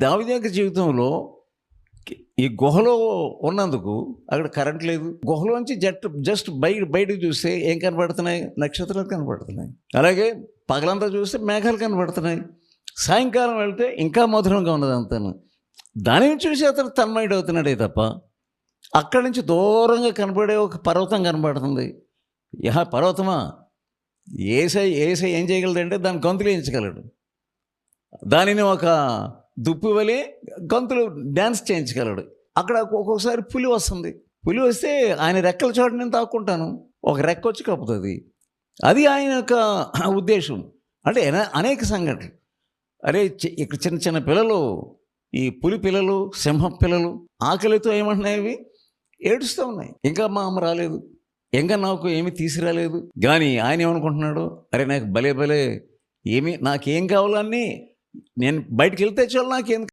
దావిది యొక్క జీవితంలో ఈ గుహలో ఉన్నందుకు అక్కడ కరెంట్ లేదు. గుహలోంచి జట్ జస్ట్ బయట బయటకు చూస్తే ఏం కనబడుతున్నాయి? నక్షత్రాలు కనబడుతున్నాయి. అలాగే పగలంతా చూస్తే మేఘాలు కనబడుతున్నాయి. సాయంకాలం వెళ్తే ఇంకా మధురంగా ఉన్నది అంతాను దానిని చూసి అతను తన్మయుడు అవుతున్నాడే తప్ప అక్కడి నుంచి దూరంగా కనబడే ఒక పర్వతం కనబడుతుంది. యహ పర్వతమా? ఏసై ఏసై ఏం చేయగలదంటే దాని గొంతులు వేయించగలడు. దానిని ఒక దుప్పి వలి గంతులు డ్యాన్స్ చేయించగలడు. అక్కడ ఒక్కొక్కసారి పులి వస్తుంది. పులి వస్తే ఆయన రెక్కల చోట నేను తాక్కుంటాను. ఒక రెక్క వచ్చి కప్పుతుంది. అది ఆయన యొక్క ఉద్దేశం. అంటే అనేక సంఘటనలు. అరే ఇక్కడ చిన్న చిన్న పిల్లలు ఈ పులి పిల్లలు సింహం పిల్లలు ఆకలితో ఏమంటున్నాయి అవి? ఏడుస్తూ ఉన్నాయి. ఇంకా మా అమ్మ రాలేదు. ఇంకా నాకు ఏమీ తీసుకురాలేదు. కానీ ఆయన ఏమనుకుంటున్నాడు? అరే నాకు భలే భలే ఏమి నాకేం కావాలన్నీ నేను బయటికి వెళ్తే చాలు నాకేం